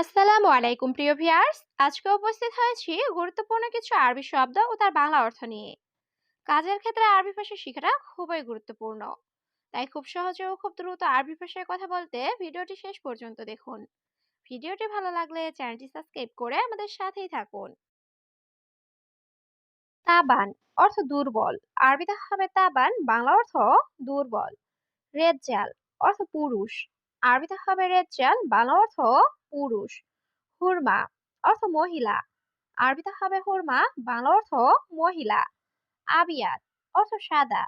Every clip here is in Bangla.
আসসালামু আলাইকুম, প্রিয় ভিউয়ার্স। আজকে উপস্থিত হয়েছি গুরুত্বপূর্ণ কিছু আরবি শব্দ ও তার বাংলা অর্থ নিয়ে। কাজের ক্ষেত্রে আরবি ভাষা শেখাটা খুবই গুরুত্বপূর্ণ। তাই খুব সহজে ও খুব দ্রুত আরবি ভাষায় কথা বলতে ভিডিওটি শেষ পর্যন্ত দেখুন। ভিডিওটি ভালো লাগলে চ্যানেলটি সাবস্ক্রাইব করে আমাদের সাথেই থাকুন। তাবান, অর্থ দুর্বল। আরবিতে হবে তাবান, বাংলা অর্থ দুর্বল। রেজ্জাল, অর্থ পুরুষ। আরবিতে হবে রেজ্জাল বাংলা অর্থ পুরুষ। হুরমা, অর্থ মহিলা। আরবিতে হবে হুরমা, বাংলা অর্থ মহিলা। আবিয়াত, অর্থ সাদা।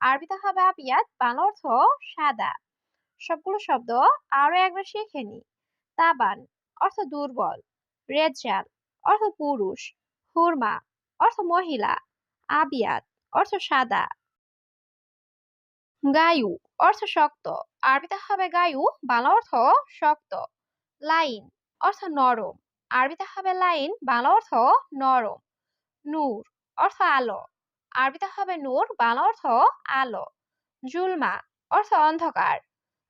আরবিতে হবে আবিয়াত, বাংলা অর্থ সাদা। সবগুলো শব্দ আরও একবার শিখে নি। তাবান, অর্থ দুর্বল। রেজ্জাল অর্থ পুরুষ। হুরমা, অর্থ মহিলা। আবিয়াত, অর্থ সাদা। গায়ু অর্থ শক্ত। আরবিতে হবে গায়ু, বাংলা অর্থ শক্ত। লাইন, অর্থ নরম। আরবিতে হবে লাইন, বাংলা অর্থ নরম। নূর, অর্থ আলো। আরবিতে হবে নূর, বাংলা অর্থ আলো। জুলমা, অর্থ অন্ধকার।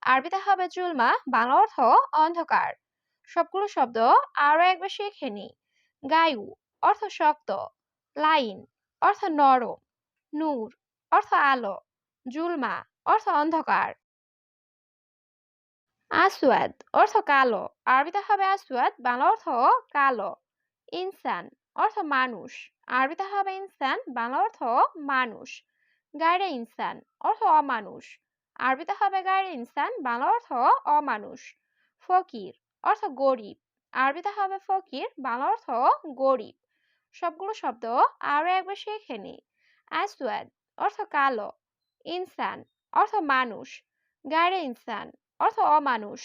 আরবিতে হবে জুলমা, বাংলা অর্থ অন্ধকার। সবগুলো শব্দ আরও একবার শিখে নি। গায়ু, অর্থ শক্ত। লাইন, অর্থ নরম। নূর, অর্থ আলো। জুলমা অর্থ অন্ধকার। আসওয়াদ, অর্থ কালো। আরবিতে হবে আসওয়াদ, বাংলা অর্থ কালো। ইনসান, অর্থ মানুষ। আরবিতে হবে ইনসান, বাংলা অর্থ মানুষ। গায়রে ইনসান, অর্থ অমানুষ। আরবিতে হবে গায়রে ইনসান, বাংলা অর্থ অমানুষ। ফকির, অর্থ গরিব। আরবিতে হবে ফকির, বাংলা অর্থ গরিব। সবগুলো শব্দ আরও একবার শিখে নি। আসওয়াদ, অর্থ কালো। ইনসান অর্থ মানুষ। গায়রে ইনসান, অর্থ অমানুষ।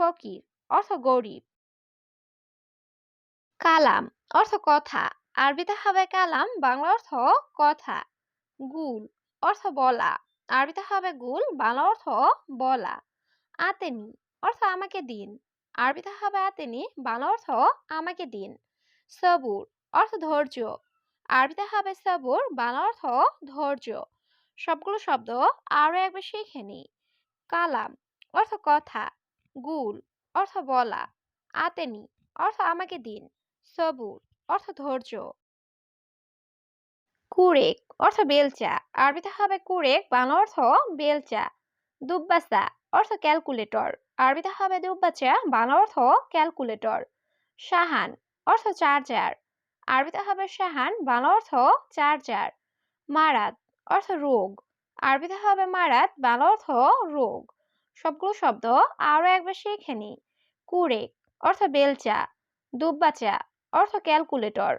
ফকির, অর্থ গরিব। কালাম, অর্থ কথা। আরবিতে হবে কালাম, বাংলা অর্থ কথা। গুল, অর্থ বলা। আরবিতে হবে গুল, বাংলা অর্থ বলা। আতেনি অর্থ আমাকে দিন। আরবিতে হবে আতেনি বাংলা অর্থ আমাকে দিন। সবুর, অর্থ ধৈর্য। আরবিতে হবে সবুর, বাংলা অর্থ ধৈর্য। সবগুলো শব্দ আরও একবার শিখে নি কালাম অর্থ কথা, গুল অর্থ বলা, আতেনি অর্থ আমাকে দিন, সবুর অর্থ ধৈর্য। কুরেক অর্থ বেলচা, আরবিতে হবে কুরেক, বাংলা অর্থ বেলচা। দুব্বাসা অর্থ ক্যালকুলেটর, আরবিতে হবে দুব্বাচা, বাংলা অর্থ ক্যালকুলেটর। সাহান অর্থ চার্জার, আরবিতে হবে সাহান বাংলা অর্থ চার্জার। মারাত অর্থ রোগ। আরবিতে হবে মারাত, বাংলা অর্থ রোগ। সবগুলো শব্দ আরও একবার শিখে নি কুরেক, অর্থ বেলচা। দুব্বাচা, অর্থ ক্যালকুলেটর।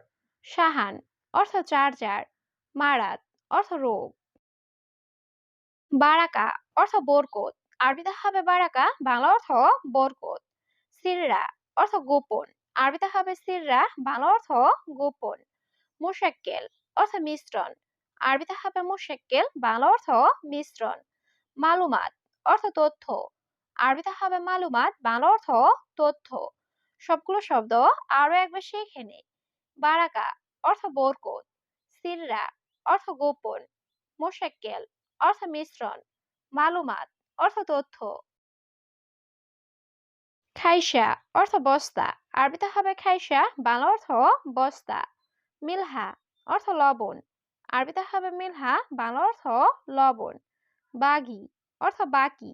সাহান অর্থ চার্জার। মারাত, অর্থ রোগ। বারাকা, অর্থ বরকত। আরবিতে হবে বারাকা, বাংলা অর্থ বরকত। সিররা, অর্থ গোপন। আরবিতে হবে সিররা, বাংলা অর্থ গোপন। মুশাক্কেল, অর্থ মিশ্রণ। আরবিতে হবে মুশাক্কেল, বাংলা অর্থ মিশ্রণ, মালুমাত অর্থ তথ্য। আরবিতে হবে মালুমাত, বাংলা অর্থ তথ্য। সবগুলো শব্দ আরও একবার শিখে নে বারাকা অর্থ বরকত, সিররা অর্থ গোপন, মোশাক্কেল অর্থ মিশ্রণ, মালুমাত অর্থ তথ্য। খাইসা অর্থ বস্তা আরবিতে হবে খাইসা বাংলা অর্থ বস্তা। মিলহা অর্থ লবণ আরবিতে হবে মিলহা, বাংলা অর্থ লবণ, বাগি অর্থ বাকি।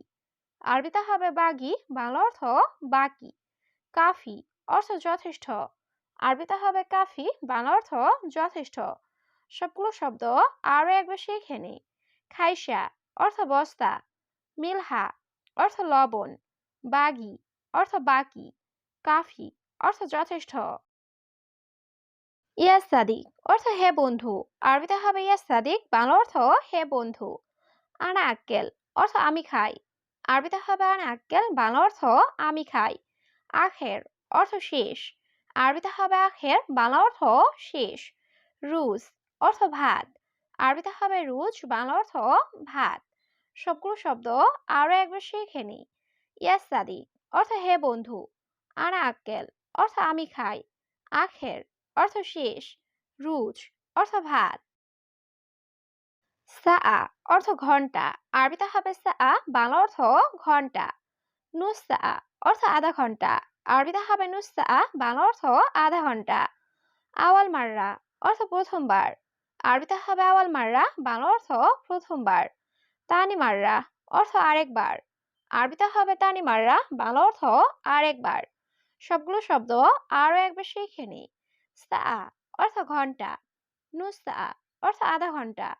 আরবিতে হবে বাগি, বাংলা অর্থ বাকি। কাফি অর্থ যথেষ্ট। আরবিতে হবে কাফি, বাংলা অর্থ যথেষ্ট। সবগুলো শব্দ আরও একবার শিখে নি খাইসা অর্থ বস্তা। মিলহা অর্থ লবণ। বাগি অর্থ বাকি। কাফি অর্থ যথেষ্ট। ইয়াস সাদিক অর্থ হে বন্ধু। আরবিতে হবে ইয়াস সাদিক, বাংলা অর্থ হে বন্ধু। আনা আক্কেল অর্থ আমি খাই। আরবিতে হবে আনা আক্কেল বাংলা অর্থ আমি খাই। আখের অর্থ শেষ। আরবিতে হবে আখের, বাংলা অর্থ শেষ। রুজ অর্থ ভাত। আরবিতে হবে রুজ, বাংলা অর্থ ভাত। সবগুলো শব্দ আরও একবার শিখে নি। ইয়াস সাদিক অর্থ হে বন্ধু। আনা আক্কেল অর্থ আমি খাই। আখের অর্থ শেষ রুজ অর্থ ভাত। সা অর্থ ঘণ্টা। আরবিতে হবে সা বাংলা অর্থ ঘণ্টা। নুসা অর্থ আধা ঘণ্টা। আরবিতে হবে নুসা বাংলা অর্থ আধা ঘণ্টা। আওয়াল মাররা, অর্থ প্রথমবার। আরবিতে হবে আওয়াল মাররা, বাংলা অর্থ প্রথমবার। তানি মাররা, অর্থ আরেকবার। আরবিতে হবে তানি মাররা, বাংলা অর্থ আরেকবার। সবগুলো শব্দ আরও একবার শিখে নি। সা অর্থ ঘণ্টা নুসা অর্থ আধা ঘণ্টা,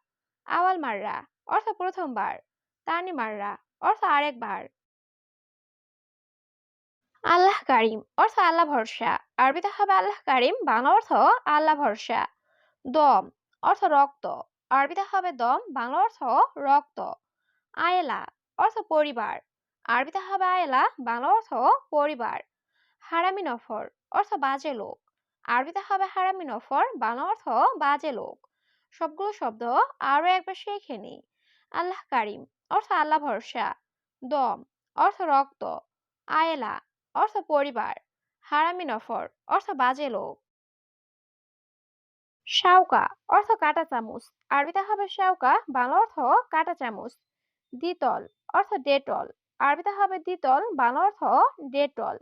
আওয়াল মাররা, অর্থ প্রথমবার, তানি মাররা, অর্থ আরেকবার। আল্লাহ কারিম, অর্থ আল্লাহ ভরসা, আরবিতে হবে আল্লাহ কারিম, বাংলা অর্থ আল্লাহ ভরসা। দম, অর্থ রক্ত, আরবিতে হবে দম, বাংলা অর্থ রক্ত। আয়েলা, অর্থ পরিবার, আরবিতে হবে আয়েলা, বাংলা অর্থ পরিবার। হারামি নফর, অর্থ বাজে লোক আরবিতে হবে হারামি নফর বাংলা অর্থ বাজে লোক। সবগুলো শব্দ আরও একবার শিখে নি আল্লাহ কারিম, অর্থ আল্লাহ ভরসা। দম, অর্থ রক্ত। আয়েলা, অর্থ পরিবার। হারামি নফর অর্থ বাজে লোক। শাউকা অর্থ কাটা চামচ। আরবিতে হবে শাউকা বাংলা অর্থ কাটা চামচ। দ্বিতল, অর্থ ডেটল। আরবিতে হবে দ্বিতল, বাংলা অর্থ ডেটল।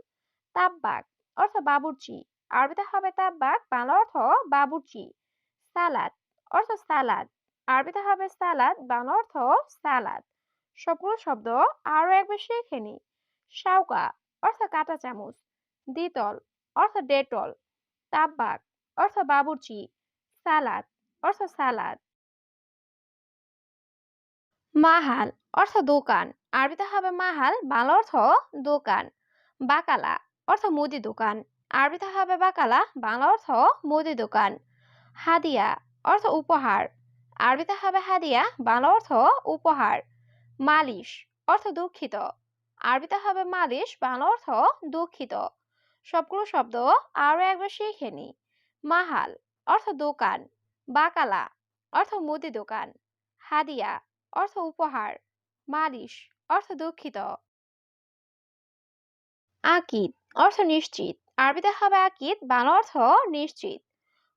তাব্বাক অর্থ বাবুর্চি। আরবিতে হবে তাব্বাক বাংলা অর্থ বাবুর্চি। সালাদ, অর্থ সালাদ। আরবিতে হবে সালাদ, বাংলা অর্থ সালাদ। সবগুলো শব্দ আরও একবার শিখে নি শাউকা অর্থ কাটা চামচ। দ্বিতল, অর্থ ডেটল। তাব্বাক অর্থ বাবুর্চি। সালাদ, অর্থ সালাদ। মাহাল, অর্থ দোকান। আরবিতে হবে মাহাল, বাংলা অর্থ দোকান। বাকালা, অর্থ মুদি দোকান। আরবিতে হবে বাকালা বাংলা অর্থ মুদি দোকান। হাদিয়া, অর্থ উপহার। আরবিতে হবে হাদিয়া, বাংলা অর্থ উপহার। মালিশ, অর্থ দুঃখিত। আরবিতে হবে মালিশ, বাংলা অর্থ দুঃখিত। সবগুলো শব্দ আরও একবার শিখে নি। মাহাল, অর্থ দোকান। বাকালা অর্থ মুদি দোকান। হাদিয়া, অর্থ উপহার। মালিশ, অর্থ দুঃখিত। আকিদ, অর্থ নিশ্চিত। আরবিতে হবে আকিদ, বাংলা অর্থ নিশ্চিত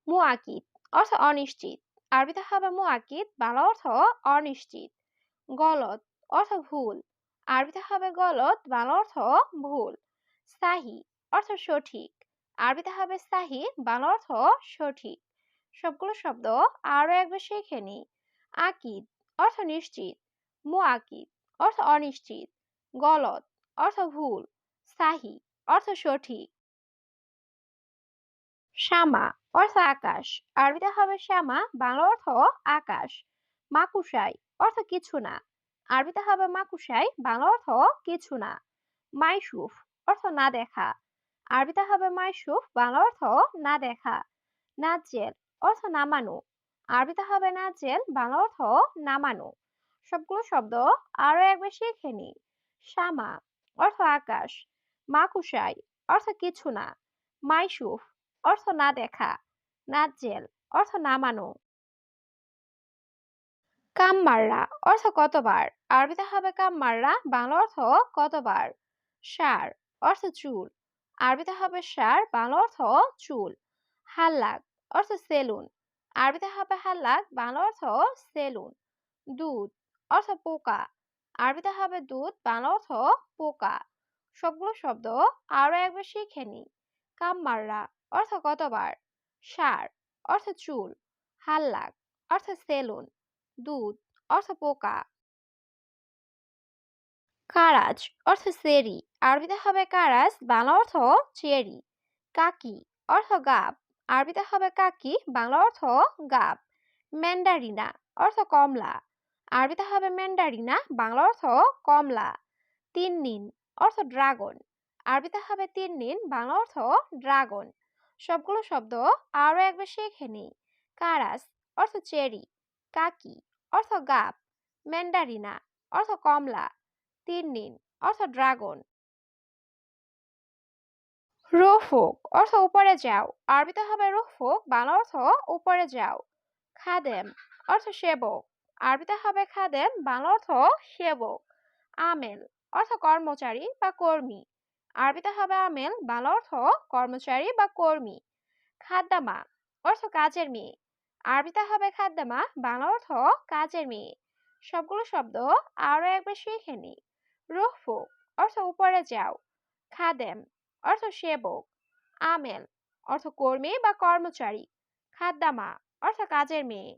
মু আকিদ অর্থ অনিশ্চিত আরবিতে হবে মু আকিদ বাংলা অর্থ অনিশ্চিত গলত অর্থ ভুল আরবিতে হবে গলত বাংলা অর্থ ভুল, সাহি, অর্থ সঠিক আরবিতে হবে সাহি, বাংলা অর্থ সঠিক, সবগুলো শব্দ আরও একবার শিখে নি আকিদ, অর্থ নিশ্চিত মু আকিদ অর্থ অনিশ্চিত গলত অর্থ ভুল, সাহি, অর্থ সঠিক শ্যামা, অর্থ আকাশ। আরবিতে হবে শ্যামা, বাংলা অর্থ আকাশ। মাকুসাই অর্থ কিছু না। আরবিতে হবে মাকুশাই, বাংলা অর্থ কিছু না। মাইসুফ, অর্থ না দেখা। আরবিতে হবে মাইসুফ, বাংলা অর্থ না দেখা। নাজেল অর্থ নামানো আরবিতে হবে নাজেল বাংলা অর্থ নামানো সবগুলো শব্দ আরও একবার শিখে নি শ্যামা, অর্থ আকাশ। মাকুশাই, অর্থ কিছু না। মাইসুফ অর্থ না দেখা নাজেল অর্থ নামানো কামমাররা, অর্থ কতবার? আরবিতে হবে কাম কামমাররা, বাংলা অর্থ কতবার? সার, অর্থ চুল। আরবিতে হবে সার, বাংলা অর্থ চুল। হাল্লাক, অর্থ সেলুন। আরবিতে হবে হাল্লাক, বাংলা অর্থ সেলুন। দুধ, অর্থ পোকা। আরবিতে হবে দুধ, বাংলা অর্থ পোকা। সবগুলো শব্দ আরও একবার শিখে নি কামমাররা অর্থ কতবার? সার, অর্থ চুল, হাল্লাক, অর্থ সেলুন, দুধ, অর্থ পোকা। কারাজ, অর্থ সেরি, আরবিতে হবে কারাজ, বাংলা অর্থ চেরি। কাকি, অর্থ গাব, আরবিতে হবে কাকি, বাংলা অর্থ গাব। ম্যান্ডারিনা, অর্থ কমলা, আরবিতে হবে ম্যান্ডারিনা, বাংলা অর্থ কমলা। তিন নিন অর্থ ড্রাগন, আরবিতে হবে তিন নিন বাংলা অর্থ ড্রাগন। সবগুলো শব্দ আরও একবার শিখে নিই। কারাস অর্থ চেরি, কাকি অর্থ গাব ম্যান্ডারিনা অর্থ কমলা, তিন্নিন অর্থ ড্রাগন। রোফোক অর্থ উপরে যাও, আরবিতে হবে রোফোক বাংলা অর্থ উপরে যাও। খাদেম অর্থ সেবক, আরবিতে হবে খাদেম, বাংলা অর্থ সেবক। আমেল অর্থ কর্মচারী বা কর্মী। আরবিতে হবে আমেল, বাংলা অর্থ কর্মচারী বা কর্মী। খাদ্দামা অর্থ কাজের মেয়ে। আরবিতে হবে খাদ্দামা বাংলা অর্থ কাজের মেয়ে। সবগুলো শব্দ আরও একবার শিখে নি রুহফু, অর্থ উপরে যাও। খাদেম, অর্থ সেবক। আমেল, অর্থ কর্মী বা কর্মচারী। খাদ্দামা অর্থ কাজের মেয়ে।